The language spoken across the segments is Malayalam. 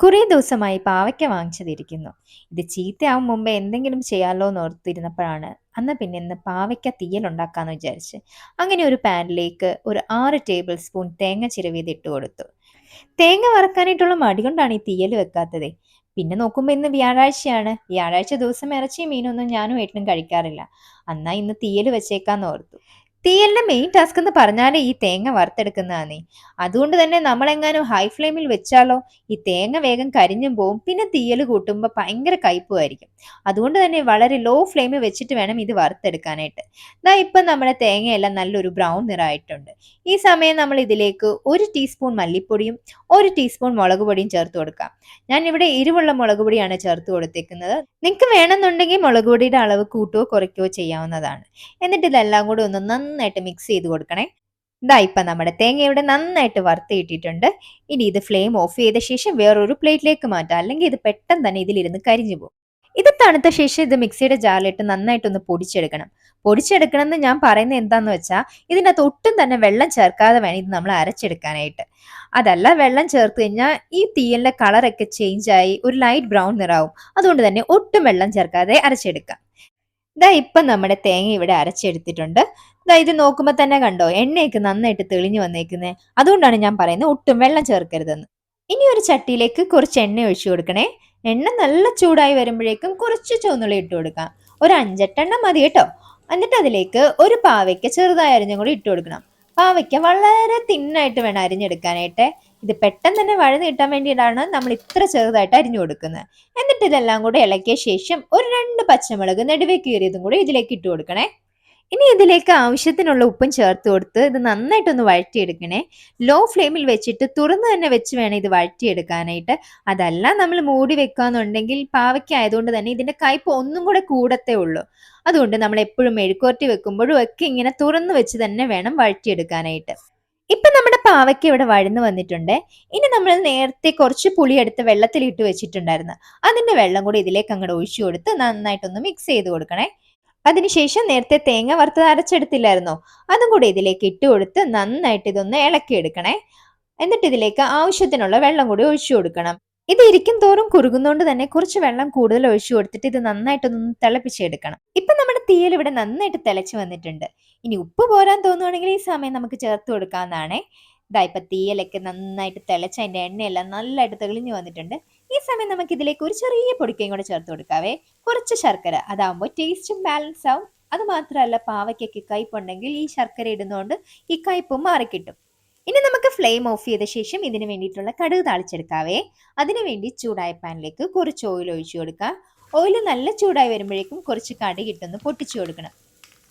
കുറേ ദിവസമായി പാവയ്ക്ക വാങ്ങിച്ചതിരിക്കുന്നു. ഇത് ചീത്തയാവും മുമ്പേ എന്തെങ്കിലും ചെയ്യാമല്ലോ എന്ന് ഓർത്തിരുന്നപ്പോഴാണ് അന്ന് പിന്നെ ഇന്ന് പാവയ്ക്ക തീയലുണ്ടാക്കാന്ന് വിചാരിച്ച്. അങ്ങനെ ഒരു പാനിലേക്ക് ഒരു ആറ് ടേബിൾ സ്പൂൺ തേങ്ങ ചിരവിയത് ഇട്ട് കൊടുത്തു. തേങ്ങ വറക്കാനായിട്ടുള്ള മടി കൊണ്ടാണ് ഈ തീയൽ വെക്കാത്തത് പിന്നെ നോക്കുമ്പോൾ ഇന്ന് വ്യാഴാഴ്ചയാണ്. വ്യാഴാഴ്ച ദിവസം ഇറച്ചി മീനൊന്നും ഞാനും ഏട്ടനും കഴിക്കാറില്ല. അന്നാ ഇന്ന് തീയൽ വെച്ചേക്കാന്ന് ഓർത്തു. തീയലിന്റെ മെയിൻ ടാസ്ക് എന്ന് പറഞ്ഞാൽ ഈ തേങ്ങ വറുത്തെടുക്കുന്നതാണേ. അതുകൊണ്ട് തന്നെ നമ്മളെങ്ങാനും ഹൈ ഫ്ലെയിമിൽ വെച്ചാലോ ഈ തേങ്ങ വേഗം കരിഞ്ഞും പോവും. പിന്നെ തീയൽ കൂട്ടുമ്പോൾ ഭയങ്കര കയ്പുമായിരിക്കും അതുകൊണ്ട് തന്നെ വളരെ ലോ ഫ്ലെയിമിൽ വെച്ചിട്ട് വേണം ഇത് വറുത്തെടുക്കാനായിട്ട്. ദാ ഇപ്പം നമ്മുടെ തേങ്ങയെല്ലാം നല്ലൊരു ബ്രൗൺ നിറമായിട്ടുണ്ട്. ഈ സമയം നമ്മൾ ഇതിലേക്ക് ഒരു ടീസ്പൂൺ മല്ലിപ്പൊടിയും ഒരു ടീസ്പൂൺ മുളക് പൊടിയും ചേർത്ത് കൊടുക്കാം. ഞാൻ ഇവിടെ എരിവുള്ള മുളക് പൊടിയാണ് ചേർത്ത് കൊടുത്തേക്കുന്നത്. നിങ്ങൾക്ക് വേണമെന്നുണ്ടെങ്കിൽ മുളക് പൊടിയുടെ അളവ് കൂട്ടുകയോ കുറയ്ക്കുകയോ ചെയ്യാവുന്നതാണ്. എന്നിട്ട് ഇതെല്ലാം കൂടി ഒന്ന് നന്നായിട്ട് മിക്സ് ചെയ്ത് കൊടുക്കണേ. ഇതാ ഇപ്പം നമ്മുടെ തേങ്ങ ഇവിടെ നന്നായിട്ട് വറുത്ത് കിട്ടിയിട്ടുണ്ട്. ഇനി ഇത് ഫ്ലെയിം ഓഫ് ചെയ്ത ശേഷം വേറൊരു പ്ലേറ്റിലേക്ക് മാറ്റാം. അല്ലെങ്കിൽ ഇത് പെട്ടെന്ന് തന്നെ ഇതിലിരുന്ന് കരിഞ്ഞു പോകും. ഇത് തണുത്ത ശേഷം ഇത് മിക്സിയുടെ ജാറിലിട്ട് നന്നായിട്ടൊന്ന് പൊടിച്ചെടുക്കണം. പൊടിച്ചെടുക്കണം എന്ന് ഞാൻ പറയുന്നത് എന്താന്ന് വെച്ചാൽ ഇതിനകത്ത് ഒട്ടും തന്നെ വെള്ളം ചേർക്കാതെ വേണം ഇത് നമ്മൾ അരച്ചെടുക്കാനായിട്ട്. അതല്ല വെള്ളം ചേർത്ത് കഴിഞ്ഞാൽ ഈ തീയലിന്റെ കളറൊക്കെ ചേഞ്ച് ആയി ഒരു ലൈറ്റ് ബ്രൗൺ നിറാവും അതുകൊണ്ട് തന്നെ ഒട്ടും വെള്ളം ചേർക്കാതെ അരച്ചെടുക്കാം. ദാ ഇപ്പം നമ്മുടെ തേങ്ങ ഇവിടെ അരച്ചെടുത്തിട്ടുണ്ട്. ഇതാ ഇത് നോക്കുമ്പോൾ തന്നെ കണ്ടോ എണ്ണയൊക്കെ നന്നായിട്ട് തെളിഞ്ഞു വന്നേക്കുന്നേ. അതുകൊണ്ടാണ് ഞാൻ പറയുന്നത് ഒട്ടും വെള്ളം ചേർക്കരുതെന്ന്. ഇനി ഒരു ചട്ടിയിലേക്ക് കുറച്ച് എണ്ണ ഒഴിച്ചു കൊടുക്കണേ. എണ്ണ നല്ല ചൂടായി വരുമ്പോഴേക്കും കുറച്ച് ചുവന്നുള്ളി ഇട്ട് കൊടുക്കാം. ഒരു അഞ്ചെട്ടെണ്ണം മതി കേട്ടോ. എന്നിട്ട് അതിലേക്ക് ഒരു പാവയ്ക്ക് ചെറുതായി അരിഞ്ഞും കൂടി ഇട്ട് കൊടുക്കണം. പാവയ്ക്ക വളരെ തിന്നായിട്ട് വേണം അരിഞ്ഞെടുക്കാനായിട്ട്. ഇത് പെട്ടെന്ന് തന്നെ വഴുതി കിട്ടാൻ വേണ്ടിയിട്ടാണ് നമ്മൾ ഇത്ര ചെറുതായിട്ട് അരിഞ്ഞു കൊടുക്കുന്നത്. എന്നിട്ട് ഇതെല്ലാം കൂടെ ഇളക്കിയ ശേഷം ഒരു രണ്ട് പച്ചമുളക് നെടുവേ കീറിയതും കൂടി ഇതിലേക്ക് ഇട്ട് കൊടുക്കണേ. ഇനി ഇതിലേക്ക് ആവശ്യത്തിനുള്ള ഉപ്പും ചേർത്ത് കൊടുത്ത് ഇത് നന്നായിട്ടൊന്ന് വഴറ്റിയെടുക്കണേ. ലോ ഫ്ലെയിമിൽ വെച്ചിട്ട് തുറന്ന് തന്നെ വെച്ച് വേണം ഇത് വഴറ്റിയെടുക്കാനായിട്ട്. അതല്ല നമ്മൾ മൂടി വെക്കാന്നുണ്ടെങ്കിൽ പാവയ്ക്ക ആയതുകൊണ്ട് തന്നെ ഇതിന്റെ കയ്പ് ഒന്നും കൂടെ കൂടത്തേ ഉള്ളൂ. അതുകൊണ്ട് നമ്മൾ എപ്പോഴും മെഴുക്കുവരട്ടി വെക്കുമ്പോഴും ഒക്കെ ഇങ്ങനെ തുറന്ന് വെച്ച് തന്നെ വേണം വഴറ്റിയെടുക്കാനായിട്ട്. ഇപ്പൊ നമ്മുടെ പാവയ്ക്ക ഇവിടെ വഴന്ന് വന്നിട്ടുണ്ട്. ഇനി നമ്മൾ നേരത്തെ കുറച്ച് പുളിയെടുത്ത് വെള്ളത്തിലിട്ട് വെച്ചിട്ടുണ്ടായിരുന്നു. അതിന്റെ വെള്ളം കൂടി ഇതിലേക്ക് അങ്ങോട്ട് ഒഴിച്ചു കൊടുത്ത് നന്നായിട്ടൊന്ന് മിക്സ് ചെയ്ത് കൊടുക്കണേ. അതിനുശേഷം നേരത്തെ തേങ്ങ വറുത്തത് അരച്ചെടുത്തില്ലായിരുന്നോ അതും കൂടി ഇതിലേക്ക് ഇട്ട് കൊടുത്ത് നന്നായിട്ട് ഇതൊന്ന് ഇളക്കിയെടുക്കണേ. എന്നിട്ട് ഇതിലേക്ക് ആവശ്യത്തിനുള്ള വെള്ളം കൂടി ഒഴിച്ചു കൊടുക്കണം. ഇത് ഇരിക്കും തോറും കുറുകുന്നോണ്ട് തന്നെ കുറച്ച് വെള്ളം കൂടുതൽ ഒഴിച്ചു കൊടുത്തിട്ട് ഇത് നന്നായിട്ടൊന്ന് തിളപ്പിച്ചെടുക്കണം. ഇപ്പൊ നമ്മുടെ തീയൽ ഇവിടെ നന്നായിട്ട് തിളച്ച് വന്നിട്ടുണ്ട്. ഇനി ഉപ്പ് പോരാൻ തോന്നുവാണെങ്കിൽ ഈ സമയം നമുക്ക് ചേർത്ത് കൊടുക്കാവുന്നതാണേ. ഇപ്പം തീയലൊക്കെ നന്നായിട്ട് തിളച്ച് അതിന്റെ എണ്ണയെല്ലാം നല്ലതായിട്ട് തെളിഞ്ഞു വന്നിട്ടുണ്ട്. ഈ സമയം നമുക്ക് ഇതിലേക്ക് ഒരു ചെറിയ പൊടിക്കയും കൂടെ ചേർത്ത് കൊടുക്കാവേ. കുറച്ച് ശർക്കര അതാകുമ്പോൾ ടേസ്റ്റും ബാലൻസ് ആവും. അത് മാത്രമല്ല പാവയ്ക്കൊക്കെ കയ്പുണ്ടെങ്കിൽ ഈ ശർക്കര ഇടുന്നതുകൊണ്ട് ഈ കയ്പും മാറിക്കിട്ടും. ഇനി നമുക്ക് ഫ്ലെയിം ഓഫ് ചെയ്ത ശേഷം ഇതിന് വേണ്ടിയിട്ടുള്ള കടുക് താളിച്ചെടുക്കാവേ. അതിനു വേണ്ടി ചൂടായ പാനിലേക്ക് കുറച്ച് ഓയിൽ ഒഴിച്ചു കൊടുക്കാം. ഓയിൽ നല്ല ചൂടായി വരുമ്പോഴേക്കും കുറച്ച് കടുക് ഇട്ടൊന്ന് പൊട്ടിച്ചു കൊടുക്കണം.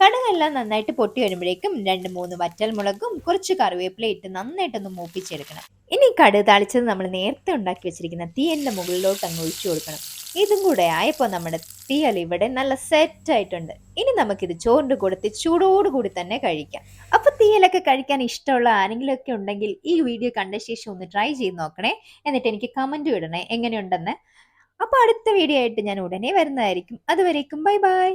കടുകെല്ലാം നന്നായിട്ട് പൊട്ടി വരുമ്പോഴേക്കും 2, 3 വറ്റൽമുളകും കുറച്ച് കറിവേപ്പില ഇട്ട് നന്നായിട്ടൊന്ന് മൂപ്പിച്ചെടുക്കണം. ഇനി കടുക് താളിച്ചത് നമ്മൾ നേരത്തെ ഉണ്ടാക്കി വെച്ചിരിക്കുന്ന തീയലിന്റെ മുകളിലോട്ട് അങ്ങ് ഒഴിച്ചു കൊടുക്കണം. ഇതും കൂടെ ആയപ്പോൾ നമ്മുടെ തീയൽ ഇവിടെ നല്ല സെറ്റ് ആയിട്ടുണ്ട്. ഇനി നമുക്കിത് ചോറിന്റെ കൂടത്തിൽ ചൂടോടുകൂടി തന്നെ കഴിക്കാം. അപ്പോൾ തീയലൊക്കെ കഴിക്കാൻ ഇഷ്ടമുള്ള ആരെങ്കിലും ഒക്കെ ഉണ്ടെങ്കിൽ ഈ വീഡിയോ കണ്ട ശേഷം ഒന്ന് ട്രൈ ചെയ്ത് നോക്കണേ. എന്നിട്ട് എനിക്ക് കമന്റ് ഇടണേ എങ്ങനെയുണ്ടെന്ന്. അപ്പോൾ അടുത്ത വീഡിയോ ആയിട്ട് ഞാൻ ഉടനെ വരുന്നതായിരിക്കും. അതുവരേക്കും ബൈ ബൈ.